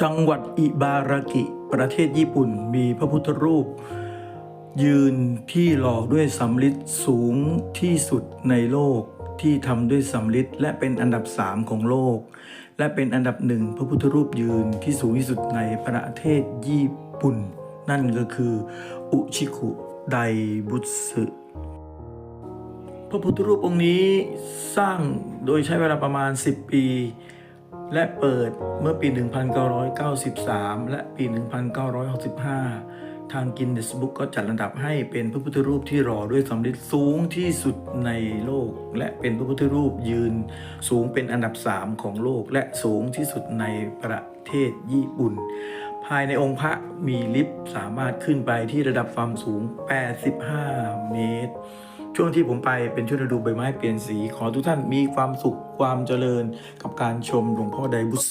จังหวัดอิบารากิ ประเทศญี่ปุ่น มีพระพุทธรูป ยืนที่หล่อด้วยสำริดสูงที่สุดในโลกที่ทำด้วยสำริดและเป็นอันดับสามของโลก และเป็นอันดับหนึ่งพระพุทธรูปยืนที่สูงที่สุดในประเทศญี่ปุ่น นั่นก็คือ อุชิคุไดบุสึพระพุทธรูปองค์นี้สร้างโดยใช้เวลาประมาณ 10 ปี และเปิดเมื่อปี 1993 และปี 1965 ทางกินเนสบุ๊กก็จัดระดับให้เป็นพระพุทธรูปที่หล่อด้วยสำริดสูงที่สุดในโลก และเป็นพระพุทธรูปยืนสูงเป็นอันดับ 3 ของโลก และสูงที่สุดในประเทศญี่ปุ่น ภายในองค์พระมีลิฟต์สามารถขึ้นไปที่ระดับความสูง 85 เมตร ช่วงที่ผมไปเป็นช่วงฤดูใบไม้เปลี่ยนสี ขอทุกท่านมีความสุขความเจริญกับการชมหลวงพ่อไดบุษ